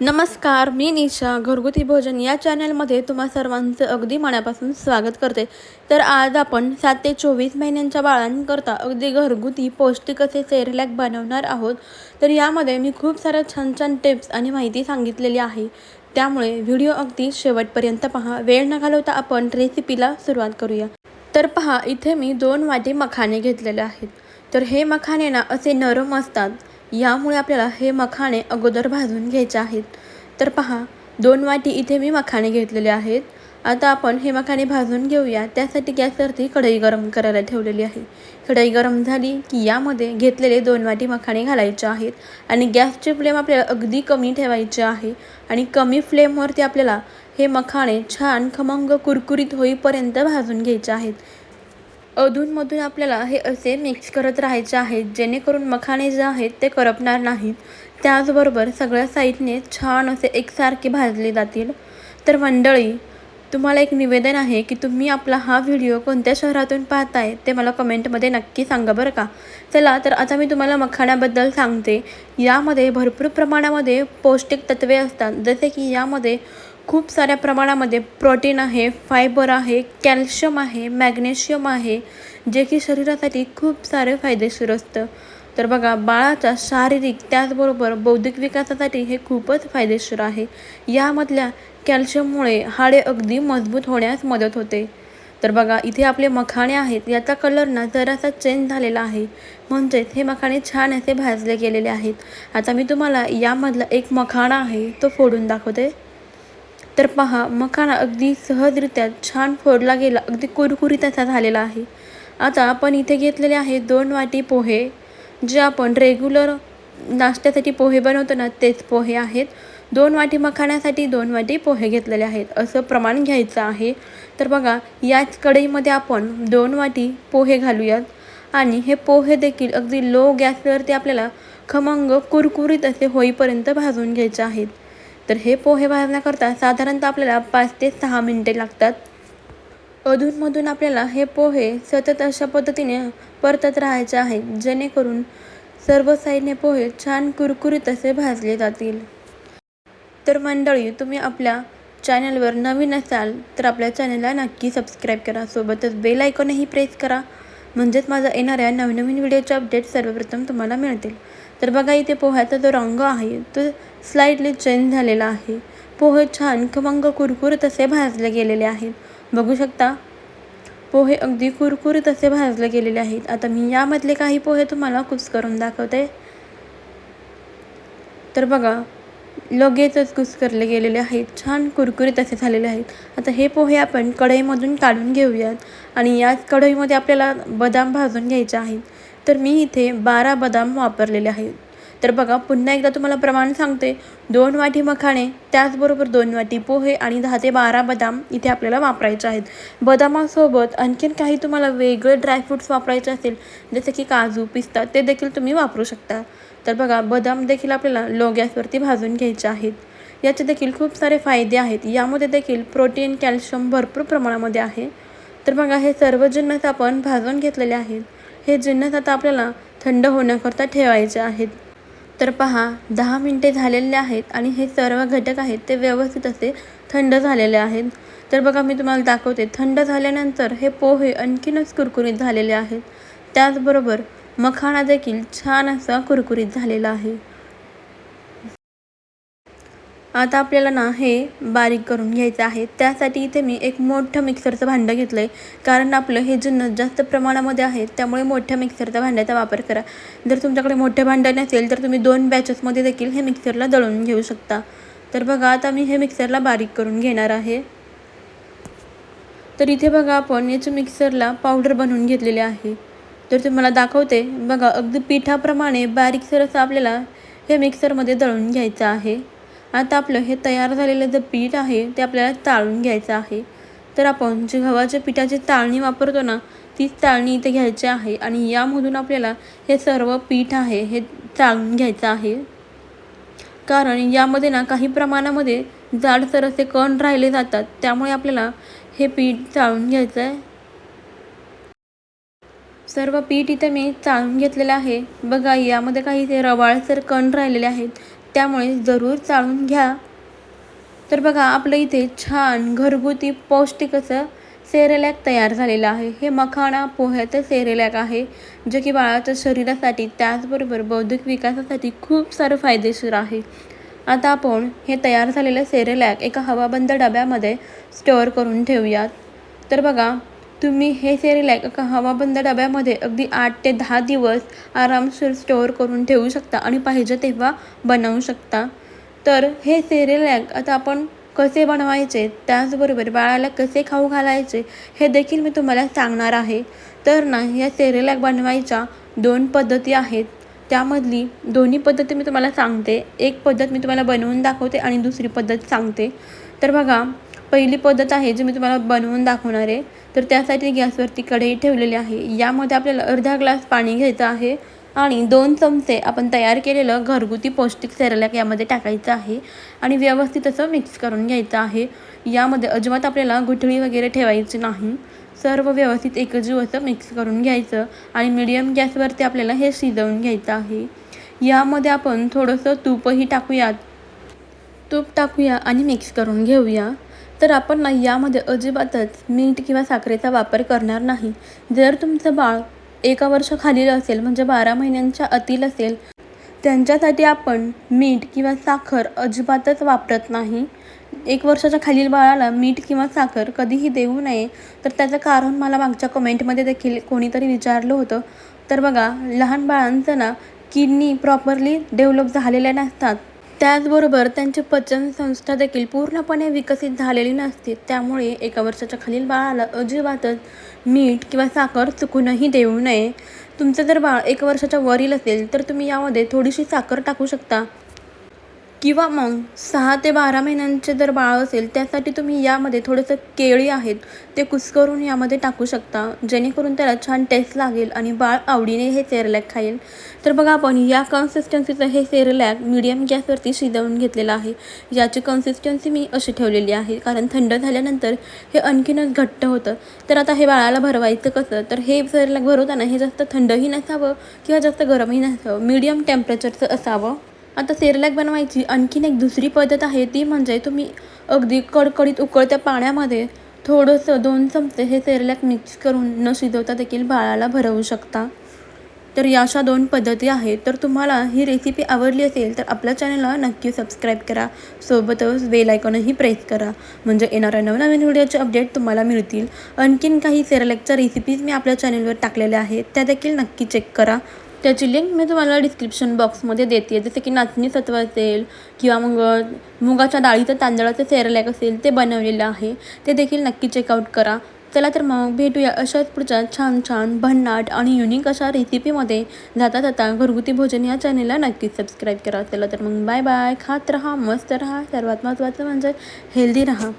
नमस्कार मी निशा घरगुती भोजन या चॅनलमध्ये तुम्हा सर्वांचं अगदी मनापासून स्वागत करते. तर आज आपण सात ते चोवीस महिन्यांच्या बाळांकरता अगदी घरगुती पौष्टिक असे सेरलॅक बनवणार आहोत. तर यामध्ये मी खूप साऱ्या छान छान टिप्स आणि माहिती सांगितलेली आहे. त्यामुळे व्हिडिओ अगदी शेवटपर्यंत पहा. वेळ न घालवता आपण रेसिपीला सुरुवात करूया. तर पहा इथे मी दोन वाटी मखाने घेतलेले आहेत. तर हे मखाने ना असे नरम असतात. यामुळे आपल्याला हे मखाणे अगोदर भाजून घ्यायचे आहेत. तर पहा दोन वाटी इथे मी मखाणे घेतलेले आहेत. आता आपण हे मखाणे भाजून घेऊया. त्यासाठी गॅसवरती कढई गरम करायला ठेवलेली आहे. कढई गरम झाली की यामध्ये घेतलेले दोन वाटी मखाणे घालायचे आहेत आणि गॅसची फ्लेम आपल्याला अगदी कमी ठेवायची आहे आणि कमी फ्लेमवरती आपल्याला हे मखाणे छान खमंग कुरकुरीत होईपर्यंत भाजून घ्यायचे आहेत. अधूनमधून आपल्याला हे असे मिक्स करत राहायचे आहेत जेणेकरून मखाणे जे आहेत ते करपणार नाहीत. त्याचबरोबर सगळ्या साईडने छान असे एकसारखे भाजले जातील. तर मंडळी तुम्हाला एक निवेदन आहे की तुम्ही आपला हा व्हिडिओ कोणत्या शहरातून पाहताय ते मला कमेंटमध्ये नक्की सांगा बरं का. चला तर आता मी तुम्हाला मखाण्याबद्दल सांगते. यामध्ये भरपूर प्रमाणामध्ये पौष्टिक तत्वे असतात. जसे की यामध्ये खूप साऱ्या प्रमाणामध्ये प्रोटीन आहे फायबर आहे कॅल्शियम आहे मॅग्नेशियम आहे जे की शरीरासाठी खूप सारे फायदेशीर असतं. तर बघा बाळाच्या शारीरिक त्याचबरोबर बौद्धिक विकासासाठी हे खूपच फायदेशीर आहे. यामधल्या कॅल्शियममुळे हाडे अगदी मजबूत होण्यास मदत होते. तर बघा इथे आपले मखाणे आहेत याचा कलर ना जरासा चेंज झालेला आहे. म्हणजेच हे मखाणे छान असे भाजले गेलेले आहेत. आता मी तुम्हाला यामधला एक मखाणा आहे तो फोडून दाखवते. तर पहा मखाना अगदी सहजरित्या छान फोडला गेला अगदी कुरकुरीत असा झालेला आहे. आता आपण इथे घेतलेले आहे दोन वाटी पोहे जे आपण रेग्युलर नाश्त्यासाठी पोहे बनवतो ना तेच पोहे आहेत. दोन वाटी मखाण्यासाठी दोन वाटी पोहे घेतलेले आहेत. असं प्रमाण घ्यायचं आहे. तर बघा याच कढईमध्ये आपण दोन वाटी पोहे घालूयात. आणि हे पोहे देखील अगदी लो गॅसवरती आपल्याला खमंग कुरकुरीत असे होईपर्यंत भाजून घ्यायचे आहेत. तर हे पोहे भाजण्याकरता साधारणतः आपल्याला पाच ते सहा मिनटे लागतात. अधूनमधून आपल्याला हे पोहे सतत अशा पद्धतीने परतत राहायचे आहेत जेणेकरून सर्व साईडने पोहे छान कुरकुरीत असे भाजले जातील. तर मंडळी तुम्ही आपल्या चॅनलवर नवीन असाल तर आपल्या चॅनलला नक्की सबस्क्राईब करा. सोबतच बेल आयकॉनही प्रेस करा. म्हणजेच माझा येणाऱ्या नवनवीन व्हिडिओचे अपडेट सर्वप्रथम तुम्हाला मिळतील. तर बघा इथे पोह्याचा जो रंग आहे तो स्लाईडली चेंज झालेला आहे. पोहे छान खमंग कुरकुरीत असे भाजले गेलेले आहेत. बघू शकता पोहे अगदी कुरकुरीत असे भाजले गेलेले आहेत. आता मी यामधले काही पोहे तुम्हाला कुस करून दाखवते. तर बघा लगेचच कुस्करले गेलेले आहेत. छान कुरकुरीत असे झालेले आहेत. आता हे पोहे आपण कढईमधून काढून घेऊयात. आणि याच कढईमध्ये आपल्याला बदाम भाजून घ्यायचे आहेत. तर मी इथे बारा बदाम वापरलेले आहेत. तर बघा पुन्हा एकदा तुम्हाला प्रमाण सांगते. दोन वाटी मखाणे त्याचबरोबर दोन वाटी पोहे आणि दहा ते बारा बदाम इथे आपल्याला वापरायचे आहेत. बदामासोबत आणखीन काही तुम्हाला वेगळे ड्रायफ्रूट्स वापरायचे असतील जसे की काजू पिस्ता ते देखील तुम्ही वापरू शकता. तर बघा बदाम देखील आपल्याला लो गॅसवरती भाजून घ्यायचे आहेत. याचे देखील खूप सारे फायदे आहेत. यामध्ये देखील प्रोटीन कॅल्शियम भरपूर प्रमाणामध्ये आहे. तर बघा हे सर्व जिन्नस आपण भाजून घेतलेले आहेत. हे जिन्नत आता आपल्याला थंड होण्याकरता ठेवायचे आहेत. तर पहा दहा मिनटे झालेले आहेत आणि हे सर्व घटक आहेत ते व्यवस्थित असे थंड झालेले आहेत. तर बघा मी तुम्हाला दाखवते. थंड झाल्यानंतर हे पोहे आणखीनच कुरकुरीत झालेले आहेत. त्याचबरोबर मखाणा देखील छान असा कुरकुरीत झालेला आहे. आता आपल्याला ना हे बारीक करून घ्यायचं आहे. त्यासाठी इथे मी एक मोठं मिक्सरचं भांडं घेतलं आहे कारण आपलं हे जुनं जास्त प्रमाणामध्ये आहे त्यामुळे मोठ्या मिक्सरच्या भांड्याचा वापर करा. जर तुमच्याकडे मोठे भांडं नसेल तर तुम्ही दोन बॅचेसमध्ये देखील हे मिक्सरला दळून घेऊ शकता. तर बघा आता मी हे मिक्सरला बारीक करून घेणार आहे. तर इथे बघा आपण याच्या मिक्सरला पावडर बनवून घेतलेली आहे. तर तुम्हाला दाखवते. बघा अगदी पिठाप्रमाणे बारीकसर असं आपल्याला हे मिक्सरमध्ये दळून घ्यायचं आहे. आता आपलं हे तयार झालेलं जे पीठ आहे ते आपल्याला चाळून घ्यायचं आहे. तर आपण जे गव्हाच्या पिठाची चाळणी वापरतो ना तीच चाळणी इथे घ्यायची आहे आणि यामधून आपल्याला हे सर्व पीठ आहे हे चाळून घ्यायचं आहे. कारण यामध्ये ना काही प्रमाणामध्ये जाडसर असे कण राहिले जातात त्यामुळे आपल्याला हे पीठ चाळून घ्यायचं आहे. सर्व पीठ इथे मी चाळून घेतलेलं आहे. बघा यामध्ये काही ते रवाळसर कण राहिलेले आहेत. त्यामुळे जरूर चाळून घ्या. तर बघा आपलं इथे छान घरगुती पौष्टिक असं सेरेलॅक तयार झालेलं आहे. हे मखाणा पोह्याचं सेरेलॅक आहे जे की बाळाच्या शरीरासाठी त्याचबरोबर बौद्धिक विकासासाठी खूप सारं फायदेशीर आहे. आता आपण हे तयार झालेलं सेरेलॅक एका हवाबंद डब्यामध्ये स्टोअर करून ठेवूयात. तर बघा तुम्ही हे सेरेलॅक एका हवाबंद डब्यामध्ये अगदी आठ ते दहा दिवस आरामशीर स्टोअर करून ठेवू शकता आणि पाहिजे तेव्हा बनवू शकता. तर हे सेरेलॅक आता आपण कसे बनवायचे त्याचबरोबर बाळाला कसे खाऊ घालायचे हे देखील मी तुम्हाला सांगणार आहे. तर ना या सेरेलॅक बनवायच्या दोन पद्धती आहेत. त्यामधली दोन्ही पद्धती मी तुम्हाला सांगते. एक पद्धत मी तुम्हाला बनवून दाखवते आणि दुसरी पद्धत सांगते. तर बघा पहिली पद्धत आहे जी मी तुम्हाला बनवून दाखवणार आहे तर त्यासाठी गॅसवरती कढई ठेवलेली आहे. यामध्ये आपल्याला अर्धा ग्लास पाणी घ्यायचं आहे आणि दोन चमचे आपण तयार केलेलं घरगुती पौष्टिक सेरेलॅक यामध्ये टाकायचं आहे आणि व्यवस्थित असं मिक्स करून घ्यायचं आहे. यामध्ये अजिबात आपल्याला गुठळी वगैरे ठेवायची नाही. सर्व व्यवस्थित एकजीव असं मिक्स करून घ्यायचं आणि मिडियम गॅसवरती आपल्याला हे शिजवून घ्यायचं आहे. यामध्ये आपण थोडंसं तूपही टाकूयात. तूप टाकूया आणि मिक्स करून घेऊया. तर आपण ना यामध्ये अजिबातच मीठ किंवा साखरेचा वापर करणार नाही. जर तुमचं बाळ एका वर्षाखालील असेल म्हणजे बारा महिन्यांच्या अतील असेल त्यांच्यासाठी आपण मीठ किंवा साखर अजिबातच वापरत नाही. एक वर्षाच्या खालील बाळाला मीठ किंवा साखर कधीही देऊ नये. तर त्याचं कारण मला मागच्या कमेंटमध्ये देखील कोणीतरी विचारलं होतं. तर बघा लहान बाळांचं ना किडनी प्रॉपरली डेव्हलप झालेल्या नसतात. त्याचबरोबर त्यांची पचनसंस्था देखील पूर्णपणे विकसित झालेली नसते. त्यामुळे एका वर्षाच्या खालील बाळाला अजिबातच मीठ किंवा साखर चुकूनही देऊ नये. तुमचं जर बाळ एक वर्षाच्या वरील असेल तर तुम्ही यामध्ये थोडीशी साखर टाकू शकता. किंवा मग सहा ते बारा महिन्यांचे जर बाळ असेल त्यासाठी तुम्ही यामध्ये थोडंसं केळी आहेत ते कुस्करून यामध्ये टाकू शकता. जेणेकरून त्याला छान टेस्ट लागेल आणि बाळ आवडीने हे सेरलॅक खाईल. तर बघा आपण या कन्सिस्टन्सीचं हे सेरलॅक मीडियम गॅसवरती शिजवून घेतलेलं आहे. याची कन्सिस्टन्सी मी अशी ठेवलेली आहे कारण थंड झाल्यानंतर हे आणखीनच घट्ट होतं. तर आता हे बाळाला भरवायचं कसं? तर हे सेरलॅक भरवताना हे जास्त थंडही नसावं किंवा जास्त गरमही नसावं. मीडियम टेम्परेचरचं असावं. आता सेरलॅक बनवायची. आणखीन एक दुसरी पद्धत आहे ती म्हणजे तुम्ही अगदी कडकडीत उकळत्या पाण्यामध्ये थोडंसं दोन चमचे हे सेरलॅक मिक्स करून न शिजवता देखील बाळाला भरवू शकता. तर या अशा दोन पद्धती आहेत. तर तुम्हाला ही रेसिपी आवडली असेल तर आपल्या चॅनलला नक्की सबस्क्राईब करा. सोबतच बेल आयकॉनही प्रेस करा. म्हणजे येणाऱ्या नवनवीन व्हिडिओचे अपडेट तुम्हाला मिळतील. आणखीन काही सेरलॅकच्या रेसिपीज मी आपल्या चॅनलवर टाकलेल्या आहेत. त्या देखील नक्की चेक करा. त्याची लिंक मी तुम्हाला डिस्क्रिप्शन बॉक्समध्ये देते जसे की नाचणी सत्व असेल किंवा मग मुगाच्या डाळीचं तांदळाचं सेरलॅक असेल ते बनवलेलं आहे. ते देखील नक्की चेकआउट करा. चला तर मग भेटूया अशाच पुढच्या छान छान भन्नाट आणि युनिक अशा रेसिपीमध्ये जाता जाता घरगुती भोजन या चॅनेलला नक्कीच सबस्क्राईब करा. चला तर मग बाय बाय खात राहा मस्त राहा. सर्वात महत्त्वाचं म्हणजे हेल्दी राहा.